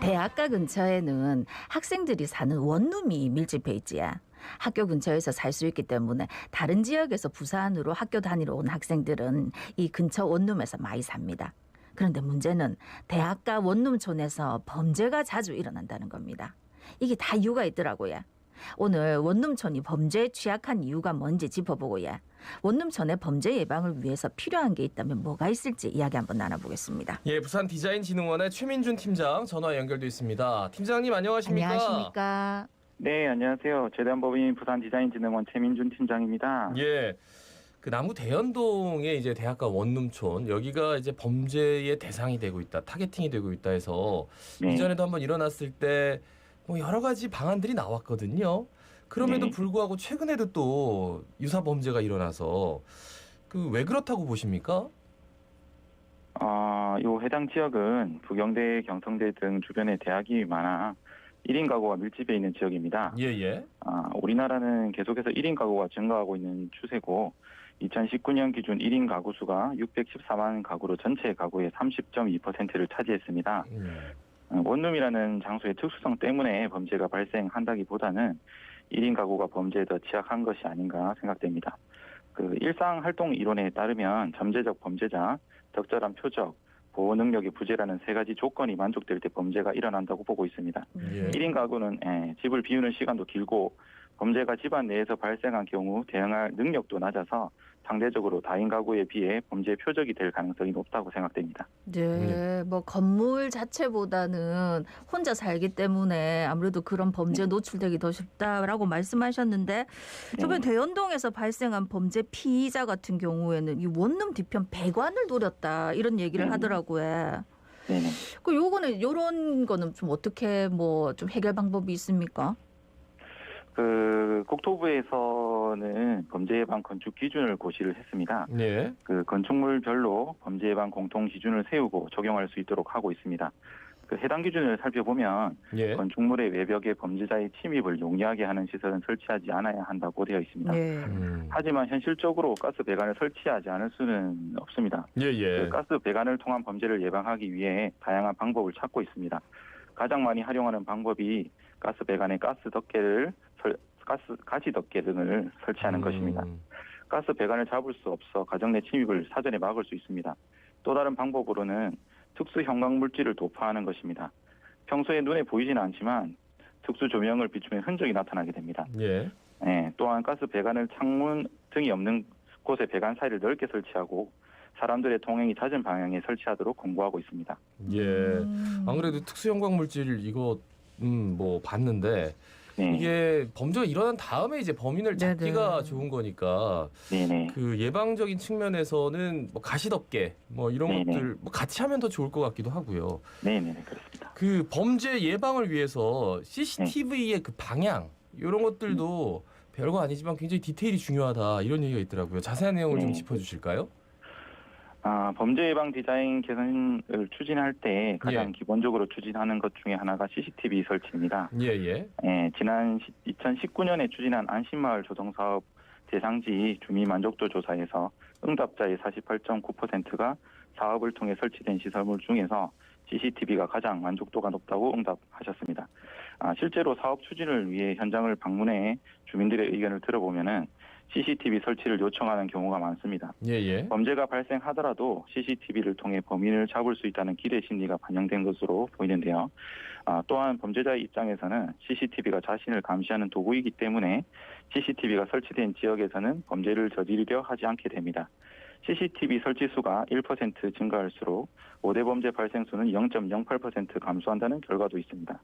대학가 근처에는 학생들이 사는 원룸이 밀집해 있지야. 학교 근처에서 살 수 있기 때문에 다른 지역에서 부산으로 학교 다니러 온 학생들은 이 근처 원룸에서 많이 삽니다. 그런데 문제는 대학가 원룸촌에서 범죄가 자주 일어난다는 겁니다. 이게 다 이유가 있더라고요. 오늘 원룸촌이 범죄에 취약한 이유가 뭔지 짚어보고요. 원룸촌의 범죄 예방을 위해서 필요한 게 있다면 뭐가 있을지 이야기 한번 나눠보겠습니다. 예, 부산 디자인진흥원의 최민준 팀장 전화 연결돼 있습니다. 팀장님 안녕하십니까? 안녕하십니까? 네, 안녕하세요. 최대한법인 부산디자인진흥원 최민준 팀장입니다. 예. 그 남구 대연동의 이제 대학가 원룸촌 여기가 이제 범죄의 대상이 되고 있다, 타겟팅이 되고 있다 해서 네. 이전에도 한번 일어났을 때 뭐 여러 가지 방안들이 나왔거든요. 그럼에도 네. 불구하고 최근에도 또 유사 범죄가 일어나서 그 왜 그렇다고 보십니까? 아, 요 해당 지역은 부경대, 경성대 등 주변에 대학이 많아 1인 가구가 밀집해 있는 지역입니다. 예, 예. 아, 우리나라는 계속해서 1인 가구가 증가하고 있는 추세고 2019년 기준 1인 가구 수가 614만 가구로 전체 가구의 30.2%를 차지했습니다. 음. 어, 원룸이라는 장소의 특수성 때문에 범죄가 발생한다기보다는 1인 가구가 범죄에 더 취약한 것이 아닌가 생각됩니다. 그 일상 활동 이론에 따르면 잠재적 범죄자, 적절한 표적, 보호 능력의 부재라는 세 가지 조건이 만족될 때 범죄가 일어난다고 보고 있습니다. 예. 1인 가구는 예, 집을 비우는 시간도 길고 범죄가 집안 내에서 발생한 경우 대응할 능력도 낮아서 상대적으로 다인 가구에 비해 범죄 표적이 될 가능성이 높다고 생각됩니다. 네, 뭐 건물 자체보다는 혼자 살기 때문에 아무래도 그런 범죄에 노출되기 더 쉽다라고 말씀하셨는데 저번 네. 대연동에서 발생한 범죄 피의자 같은 경우에는 이 원룸 뒤편 배관을 노렸다 이런 얘기를 네. 하더라고요. 네네. 그 요거는 요런 거는 좀 어떻게 뭐 좀 해결 방법이 있습니까? 그 국토부에서는 범죄 예방 건축 기준을 고시를 했습니다. 예. 그 건축물별로 범죄 예방 공통 기준을 세우고 적용할 수 있도록 하고 있습니다. 그 해당 기준을 살펴보면 예. 건축물의 외벽에 범죄자의 침입을 용이하게 하는 시설은 설치하지 않아야 한다고 되어 있습니다. 네. 음. 하지만 현실적으로 가스 배관을 설치하지 않을 수는 없습니다. 예, 예. 그 가스 배관을 통한 범죄를 예방하기 위해 다양한 방법을 찾고 있습니다. 가장 많이 활용하는 방법이 가스 배관에 가스 덮개를 설- 가스 가지 덮개 등을 설치하는 음. 것입니다. 가스 배관을 잡을 수 없어 가정 내 침입을 사전에 막을 수 있습니다. 또 다른 방법으로는 특수 형광 물질을 도포하는 것입니다. 평소에 눈에 보이지는 않지만 특수 조명을 비추면 흔적이 나타나게 됩니다. 예. 예, 또한 가스 배관을 창문 등이 없는 곳에 배관 사이를 넓게 설치하고 사람들의 통행이 잦은 방향에 설치하도록 권고하고 있습니다. 예. 음. 안 그래도 특수 형광 물질 이거 음 뭐 봤는데 네, 이게 범죄가 일어난 다음에 이제 범인을 네네. 잡기가 좋은 거니까 네네, 그 예방적인 측면에서는 뭐 가시덮개 뭐 이런 네네. 것들 뭐 같이 하면 더 좋을 것 같기도 하고요. 네 네, 그렇습니다. 그 범죄 예방을 위해서 CCTV의 그 방향 이런 것들도 별거 아니지만 굉장히 디테일이 중요하다 이런 얘기가 있더라고요. 자세한 내용을 좀 네. 짚어 주실까요? 아, 범죄 예방 디자인 개선을 추진할 때 가장 예. 기본적으로 추진하는 것 중에 하나가 CCTV 설치입니다. 예 예. 예, 지난 2019년에 추진한 안심마을 조성 사업 대상지 주민 만족도 조사에서 응답자의 48.9%가 사업을 통해 설치된 시설물 중에서 CCTV가 가장 만족도가 높다고 응답하셨습니다. 아, 실제로 사업 추진을 위해 현장을 방문해 주민들의 의견을 들어보면은 CCTV 설치를 요청하는 경우가 많습니다. 예예. 범죄가 발생하더라도 CCTV를 통해 범인을 잡을 수 있다는 기대 심리가 반영된 것으로 보이는데요. 아, 또한 범죄자의 입장에서는 CCTV가 자신을 감시하는 도구이기 때문에 CCTV가 설치된 지역에서는 범죄를 저지르려 하지 않게 됩니다. CCTV 설치 수가 1% 증가할수록 5대 범죄 발생 수는 0.08% 감소한다는 결과도 있습니다.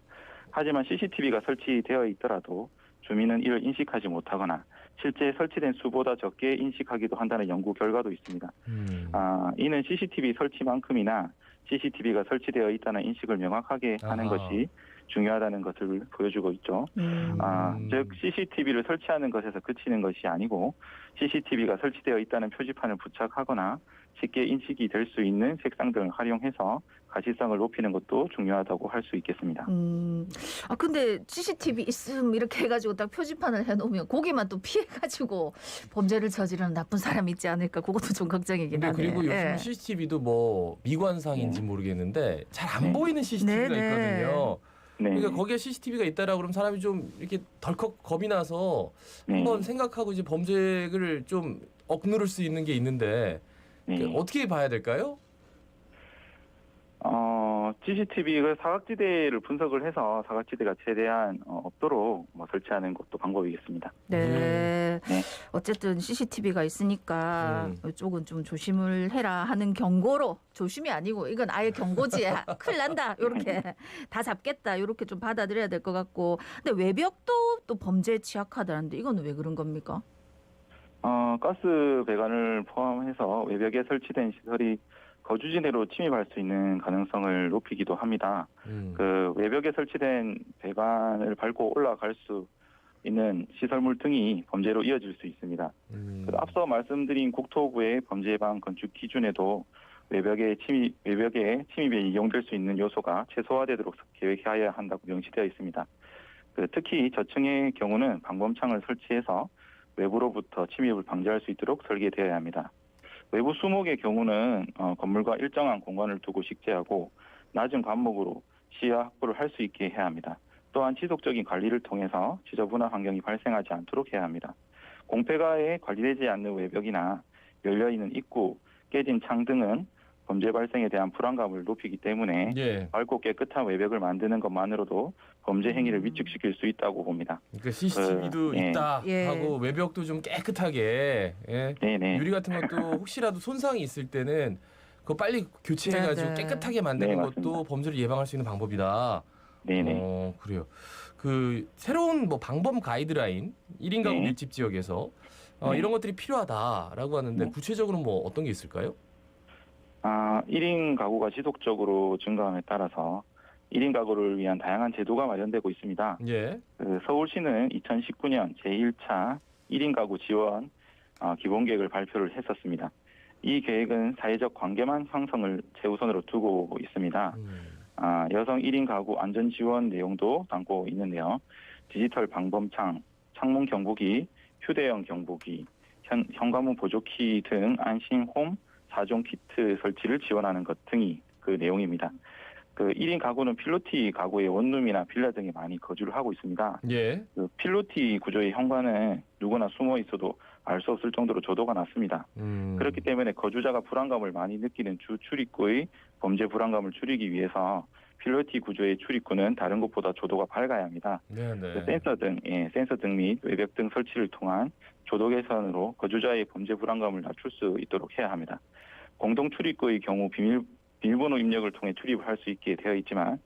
하지만 CCTV가 설치되어 있더라도 주민은 이를 인식하지 못하거나 실제 설치된 수보다 적게 인식하기도 한다는 연구 결과도 있습니다. 음. 아, 이는 CCTV 설치만큼이나 CCTV가 설치되어 있다는 인식을 명확하게 하는 아하. 것이 중요하다는 것을 보여주고 있죠. 음. 아, 음. 즉 CCTV를 설치하는 것에서 그치는 것이 아니고 CCTV가 설치되어 있다는 표지판을 부착하거나 쉽게 인식이 될 수 있는 색상 등을 활용해서 가시성을 높이는 것도 중요하다고 할 수 있겠습니다. 음. 아 근데 CCTV 있음 이렇게 해가지고 딱 표지판을 해놓으면 거기만 또 피해가지고 범죄를 저지르는 나쁜 사람이 있지 않을까 그것도 좀 걱정이긴 근데 하네. 그리고 요즘 예. CCTV도 뭐 미관상인지 모르겠는데 잘 안 네. 보이는 CCTV가 네, 네. 있거든요. 네. 그러니까 거기에 CCTV가 있다라 그러면 사람이 좀 이렇게 덜컥 겁이 나서 네. 한번 생각하고 이제 범죄를 좀 억누를 수 있는 게 있는데 네. 그 어떻게 봐야 될까요? 어, CCTV가 사각지대를 분석을 해서 사각지대가 최대한 어, 없도록 뭐 설치하는 것도 방법이겠습니다. 네. 네. 어쨌든 CCTV가 있으니까 음. 이쪽은 좀 조심을 해라 하는 경고로 조심이 아니고 이건 아예 경고지. 아, 큰일 난다. 요렇게 다 잡겠다. 요렇게 좀 받아들여야 될 것 같고. 근데 외벽도 또 범죄에 취약하다는데 이건 왜 그런 겁니까? 어, 가스 배관을 포함해서 외벽에 설치된 시설이 거주지 내로 침입할 수 있는 가능성을 높이기도 합니다. 음. 그 외벽에 설치된 배관을 밟고 올라갈 수 있는 시설물 등이 범죄로 이어질 수 있습니다. 음. 그 앞서 말씀드린 국토부의 범죄 예방 건축 기준에도 외벽에 침입 외벽에 침입에 이용될 수 있는 요소가 최소화되도록 계획해야 한다고 명시되어 있습니다. 그 특히 저층의 경우는 방범창을 설치해서 외부로부터 침입을 방지할 수 있도록 설계되어야 합니다. 외부 수목의 경우는 어, 건물과 일정한 공간을 두고 식재하고 낮은 관목으로 시야 확보를 할 수 있게 해야 합니다. 또한 지속적인 관리를 통해서 지저분한 환경이 발생하지 않도록 해야 합니다. 공폐가에 관리되지 않는 외벽이나 열려있는 입구, 깨진 창 등은 범죄 발생에 대한 불안감을 높이기 때문에 예. 밝고 깨끗한 외벽을 만드는 것만으로도 범죄 행위를 음. 위축시킬 수 있다고 봅니다. 그러니까 CCTV도 그, 예. 있다 예. 하고 외벽도 좀 깨끗하게 예. 네네. 유리 같은 것도 혹시라도 손상이 있을 때는 그거 빨리 교체해가지고 네, 네. 깨끗하게 만드는 네, 것도. 범죄를 예방할 수 있는 방법이다. 네네. 어, 그래요. 그 새로운 뭐 방범 가이드라인 1인 가구 네. 밀집 지역에서 어, 네. 이런 것들이 필요하다라고 하는데 네. 구체적으로 뭐 어떤 게 있을까요? 아, 1인 가구가 지속적으로 증가함에 따라서 1인 가구를 위한 다양한 제도가 마련되고 있습니다. 예. 그 서울시는 2019년 제1차 1인 가구 지원 어, 기본 계획을 발표를 했었습니다. 이 계획은 사회적 관계만 형성을 최우선으로 두고 있습니다. 음. 아, 여성 1인 가구 안전 지원 내용도 담고 있는데요. 디지털 방범창, 창문 경보기, 휴대용 경보기, 현, 현관문 보조키 등 안심홈 4종 키트 설치를 지원하는 것 등이 그 내용입니다. 그 1인 가구는 필로티 가구의 원룸이나 빌라 등에 많이 거주를 하고 있습니다. 예. 그 필로티 구조의 현관은 누구나 숨어 있어도 알 수 없을 정도로 조도가 낮습니다. 음. 그렇기 때문에 거주자가 불안감을 많이 느끼는 주 출입구의 범죄 불안감을 줄이기 위해서 필로티 구조의 출입구는 다른 곳보다 조도가 밝아야 합니다. 네, 그 네. 센서 등, 예, 센서 등 및 외벽 등 설치를 통한 조도 개선으로 거주자의 범죄 불안감을 낮출 수 있도록 해야 합니다. 공동 출입구의 경우 비밀 비밀번호 입력을 통해 출입을 할수 있게 되어 있지만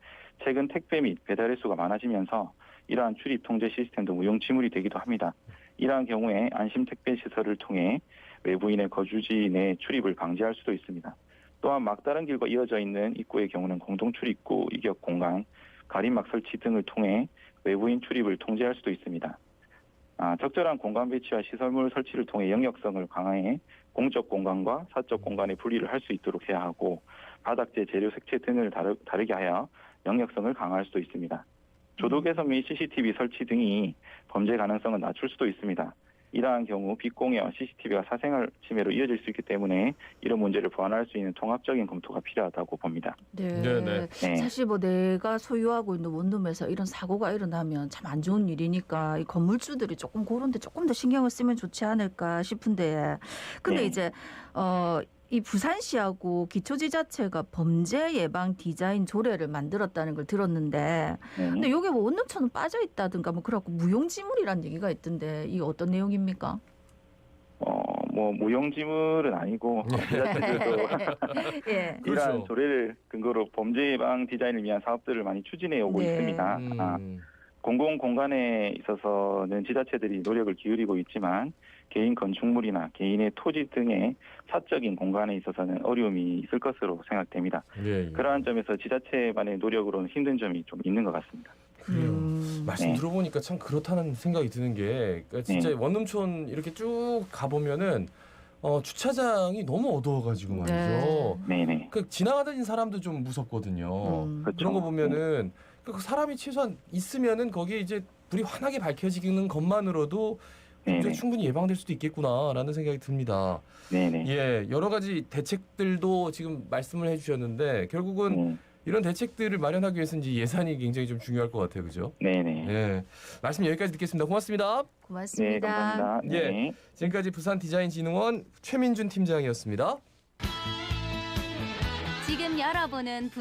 최근 택배 및 배달의 수가 많아지면서 이러한 출입 통제 시스템도 무용지물이 되기도 합니다. 이러한 경우에 안심 택배 시설을 통해 외부인의 거주지 내 출입을 방지할 수도 있습니다. 또한 막다른 길과 이어져 있는 입구의 경우는 공동 출입구, 이격 공간, 가림막 설치 등을 통해 외부인 출입을 통제할 수도 있습니다. 아, 적절한 공간 배치와 시설물 설치를 통해 영역성을 강화해 공적 공간과 사적 공간의 분리를 할 수 있도록 해야 하고 바닥재 재료 색채 등을 다르, 다르게 하여 영역성을 강화할 수도 있습니다. 조도 개선 및 CCTV 설치 등이 범죄 가능성을 낮출 수도 있습니다. 이러한 경우 빗공해와 CCTV가 사생활 침해로 이어질 수 있기 때문에 이런 문제를 보완할 수 있는 통합적인 검토가 필요하다고 봅니다. 네. 네, 네. 네. 사실 뭐 내가 소유하고 있는 원룸에서 이런 사고가 일어나면 참 안 좋은 일이니까 이 건물주들이 조금 그런데 조금 더 신경을 쓰면 좋지 않을까 싶은데 근데 네. 이제 어. 이 부산시하고 기초지자체가 범죄 예방 디자인 조례를 만들었다는 걸 들었는데 네. 근데 여기 뭐 원룸처럼 빠져 있다든가 뭐 그래갖고 무용지물이라는 얘기가 있던데 이게 어떤 내용입니까? 어, 뭐 무용지물은 아니고 지자체들도 예. 그렇죠. 이러한 조례를 근거로 범죄 예방 디자인을 위한 사업들을 많이 추진해 오고 네. 있습니다. 아, 음. 공공 공간에 있어서는 지자체들이 노력을 기울이고 있지만 개인 건축물이나 개인의 토지 등의 사적인 공간에 있어서는 어려움이 있을 것으로 생각됩니다. 예, 예. 그러한 점에서 지자체만의 노력으로는 힘든 점이 좀 있는 것 같습니다. 그래요. 음. 말씀 네. 들어보니까 참 그렇다는 생각이 드는 게 그러니까 진짜 네. 원룸촌 이렇게 쭉 가보면은 어, 주차장이 너무 어두워가지고 말이죠. 네. 네네. 그 지나가다니는 사람도 좀 무섭거든요. 음. 그렇죠. 그런 거 보면은 그 사람이 최소한 있으면은 거기에 이제 불이 환하게 밝혀지는 것만으로도 네네. 충분히 예방될 수도 있겠구나라는 생각이 듭니다. 네네. 예, 여러 가지 대책들도 지금 말씀을 해주셨는데 결국은 네. 이런 대책들을 마련하기 위해서는 이제 예산이 굉장히 좀 중요할 것 같아요, 그죠? 네네. 예, 말씀 여기까지 듣겠습니다. 고맙습니다. 네, 고맙습니다. 감사합니다. 예. 네. 지금까지 부산 디자인 진흥원 최민준 팀장이었습니다. 지금 여러분은